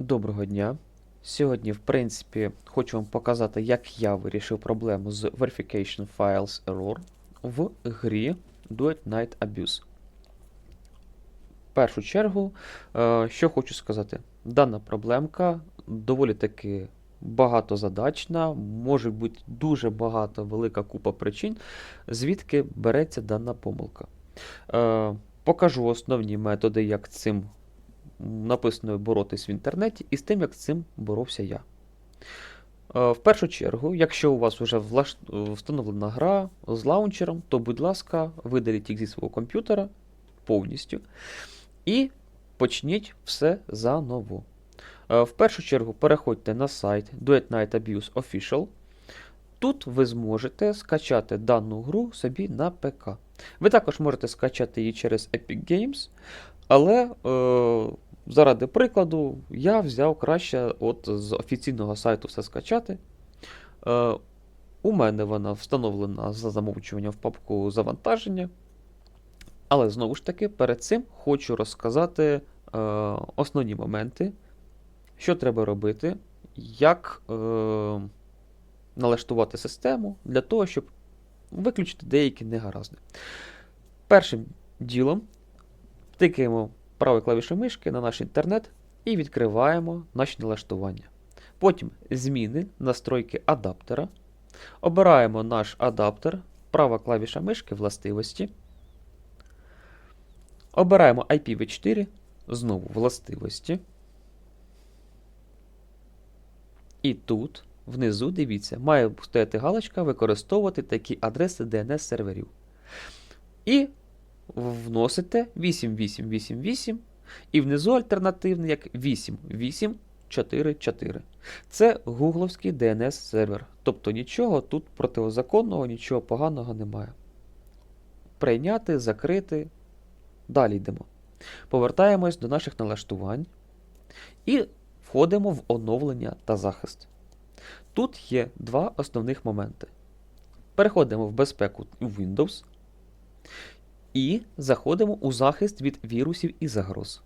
Доброго дня. Сьогодні, в принципі, хочу вам показати, як я вирішив проблему з Verification Files Error в грі Do It Night Abuse. В першу чергу, е, що хочу сказати, дана проблемка доволі таки багатозадачна, може бути дуже багато, велика купа причин, звідки береться дана помилка. Е, Покажу основні методи, як цим написано боротись в інтернеті, і з тим, як з цим боровся я. Е, В першу чергу, якщо у вас вже встановлена гра з лаунчером, то, будь ласка, видаліть їх зі свого комп'ютера повністю і почніть все заново. Е, В першу чергу переходьте на сайт Duet Night Abuse Official. Тут ви зможете скачати дану гру собі на ПК. Ви також можете скачати її через Epic Games, але е, заради прикладу я взяв краще от з офіційного сайту все скачати. Е, у мене вона встановлена за замовчуванням в папку завантаження. Але знову ж таки, перед цим хочу розказати е, основні моменти, що треба робити, як е, налаштувати систему для того, щоб виключити деякі негаразди. Першим ділом тикаємо правою клавішою мишки на наш інтернет і відкриваємо наші налаштування. Потім зміни, настройки адаптера. Обираємо наш адаптер, права клавіша мишки, властивості. Обираємо IPv4, знову властивості. І тут, внизу, дивіться, має стояти галочка використовувати такі адреси DNS-серверів. І вносите 8888 і внизу альтернативний як 8844. Це гугловський DNS сервер. Тобто нічого тут протизаконного, нічого поганого немає. Прийняти, закрити. Далі йдемо. Повертаємось до наших налаштувань і входимо в оновлення та захист. Тут є два основних моменти. Переходимо в безпеку у Windows. І заходимо у захист від вірусів і загроз.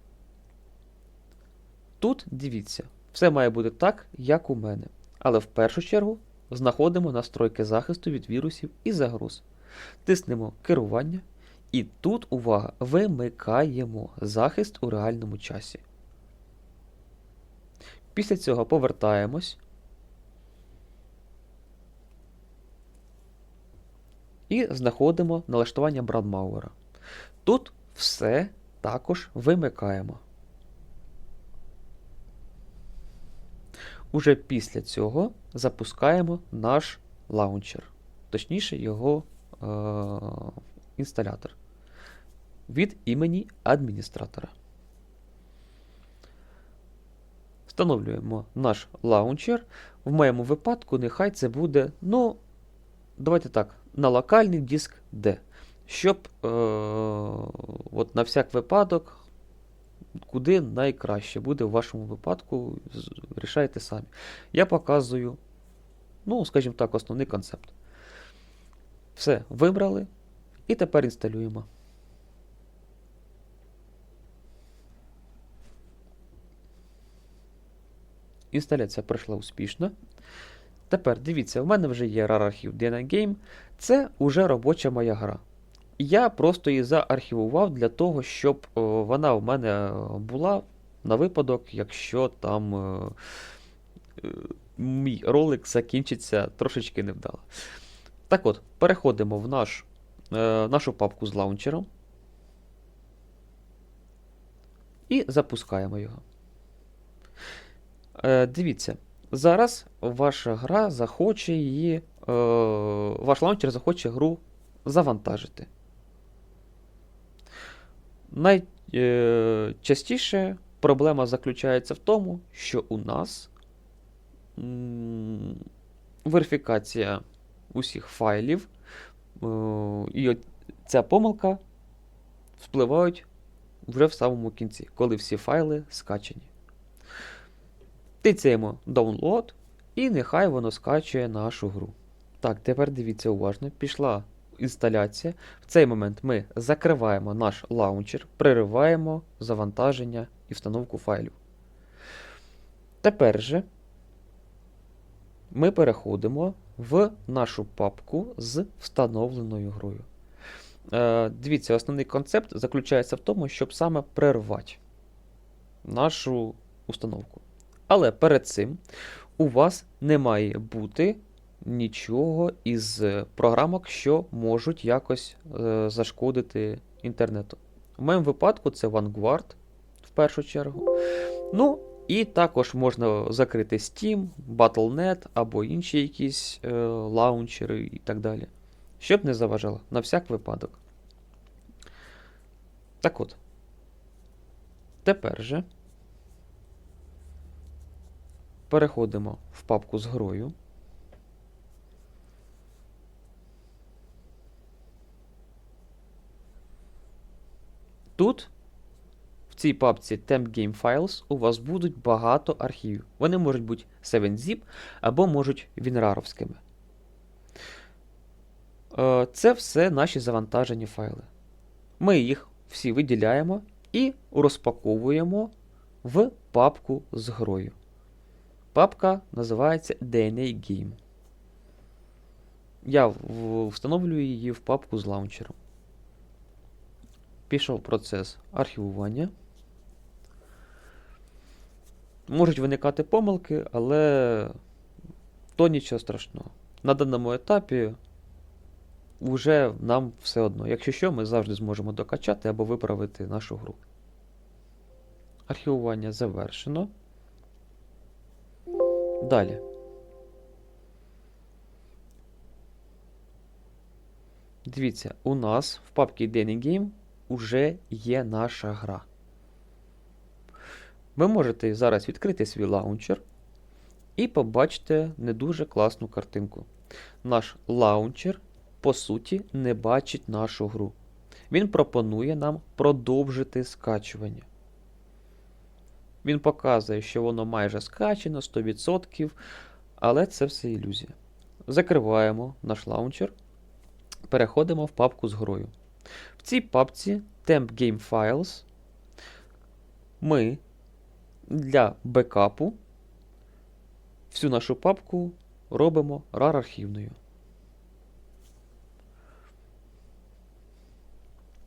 Тут дивіться, все має бути так, як у мене. Але в першу чергу знаходимо настройки захисту від вірусів і загроз. Тиснемо керування. І тут, увага, вимикаємо захист у реальному часі. Після цього повертаємось. І знаходимо налаштування Брадмауера. Тут все також вимикаємо. Уже після цього запускаємо наш лаунчер, точніше, його е- інсталятор від імені адміністратора. Встановлюємо наш лаунчер. В моєму випадку, нехай це буде, ну, давайте так, на локальний диск D. Щоб е, от на всяк випадок, куди найкраще буде в вашому випадку, рішайте самі. Я показую, ну, скажімо так, основний концепт. Все, вибрали. І тепер інсталюємо. Інсталяція пройшла успішно. Тепер дивіться, в мене вже є RAR архів DNA Game. Це уже робоча моя гра. Я просто її заархівував для того, щоб вона в мене е, була на випадок, якщо там е, е, мій ролик закінчиться трошечки невдало. Так от, переходимо в наш, е, нашу папку з лаунчером і запускаємо його. Е, дивіться, зараз ваша гра захоче її, е, ваш лаунчер захоче гру завантажити. Найчастіше проблема заключається в тому, що у нас верифікація усіх файлів, е, і ця помилка впливають вже в самому кінці, коли всі файли скачані. Тицяємо Download, і нехай воно скачує нашу гру. Так, тепер дивіться уважно, пішла інсталяція. В цей момент ми закриваємо наш лаунчер, перериваємо завантаження і встановку файлів. Тепер же ми переходимо в нашу папку з встановленою грою. Е, Дивіться, основний концепт заключається в тому, щоб саме прервати нашу установку. Але перед цим у вас не має бути нічого із е, програмок, що можуть якось е, зашкодити інтернету. У моєму випадку це Vanguard в першу чергу. Ну, і також можна закрити Steam, Battle.net або інші якісь е, лаунчери і так далі. Щоб не заважало, на всяк випадок. Так от. Тепер же переходимо в папку з грою. Тут, в цій папці Temp Game Files, у вас будуть багато архівів. Вони можуть бути 7-zip або можуть вінраровськими. Е, Це все наші завантажені файли. Ми їх всі виділяємо і розпаковуємо в папку з грою. Папка називається DNA Game. Я встановлюю її в папку з лаунчером. Пішов процес архівування. Можуть виникати помилки, але то нічого страшного. На даному етапі вже нам все одно. Якщо що, ми завжди зможемо докачати або виправити нашу гру. Архівування завершено. Далі. Дивіться, у нас в папці Danny Game уже є наша гра. Ви можете зараз відкрити свій лаунчер і побачите не дуже класну картинку. Наш лаунчер, по суті, не бачить нашу гру. Він пропонує нам продовжити скачування. Він показує, що воно майже скачено 100%, але це все ілюзія. Закриваємо наш лаунчер, переходимо в папку з грою. В цій папці Temp Game Files ми для бекапу всю нашу папку робимо RAR архівною.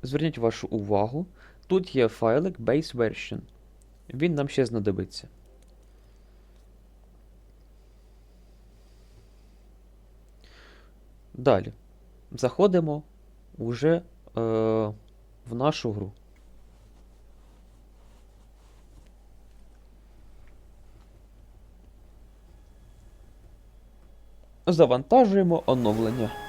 Зверніть вашу увагу, тут є файлик Base Version. Він нам ще знадобиться. Далі. Заходимо уже е, в нашу гру. Завантажуємо оновлення.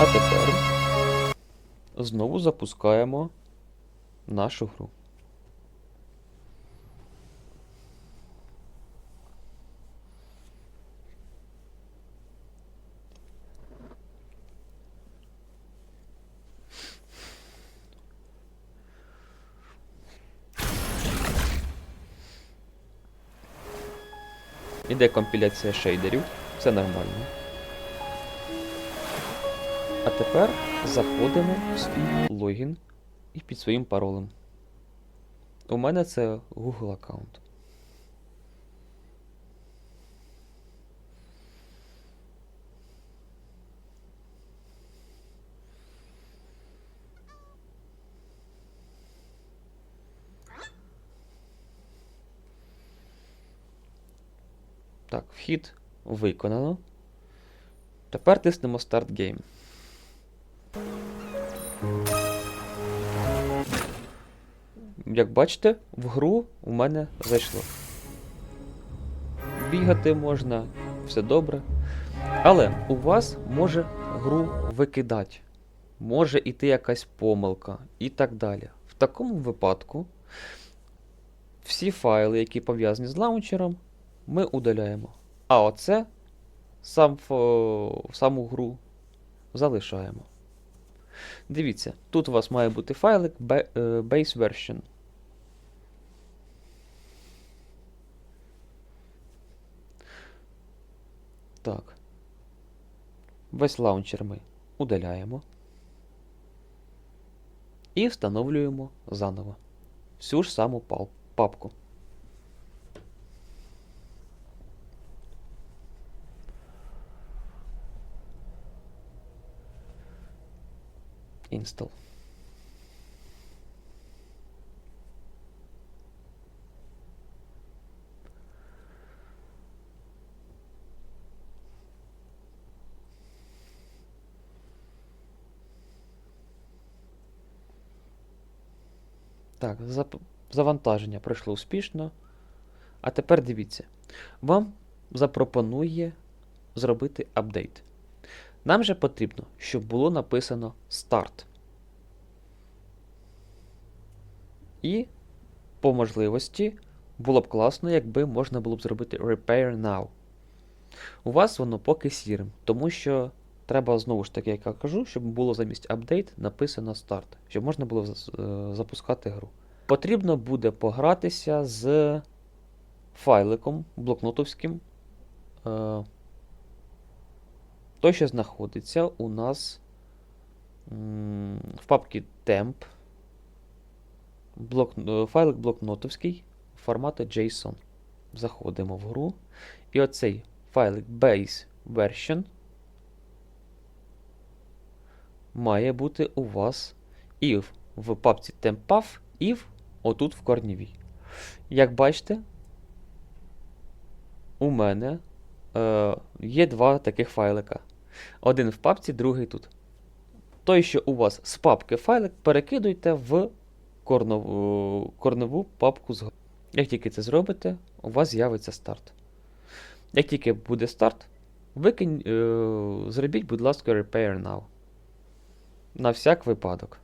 А тепер знову запускаємо нашу гру. Іде компіляція шейдерів, все нормально. А тепер заходимо в свій логін і під своїм паролем. У мене це Google аккаунт. Так, вхід виконано. Тепер тиснемо Start Game. Як бачите, в гру у мене зайшло. Бігати можна, все добре. Але у вас може гру викидати. Може іти якась помилка і так далі. В такому випадку всі файли, які пов'язані з лаунчером, ми удаляємо. А оце сам, фо- саму гру залишаємо. Дивіться, тут у вас має бути файлик е, base version. Так. Весь лаунчер ми удаляємо. І встановлюємо заново всю ж саму папку. Install. Так, завантаження пройшло успішно. А тепер дивіться. Вам запропонує зробити апдейт. Нам же потрібно, щоб було написано Start. І по можливості було б класно, якби можна було б зробити Repair Now. У вас воно поки сірим, тому що треба знову ж таки, як я кажу, щоб було замість update написано Start, щоб можна було е, запускати гру. Потрібно буде погратися з файликом блокнотовським. Е, той, що знаходиться у нас в папці temp. Блок, е, файлик блокнотовський формату JSON. Заходимо в гру. І оцей файлик base version має бути у вас і в, папці temp.path, і отут в корнівій. Як бачите, у мене е, є два таких файлика. Один в папці, другий тут. Той, що у вас з папки файлик, перекидуйте в корнову, корнову папку з Як тільки це зробите, у вас з'явиться старт. Як тільки буде старт, викинь, е, зробіть, будь ласка, Repair Now. На всяк випадок.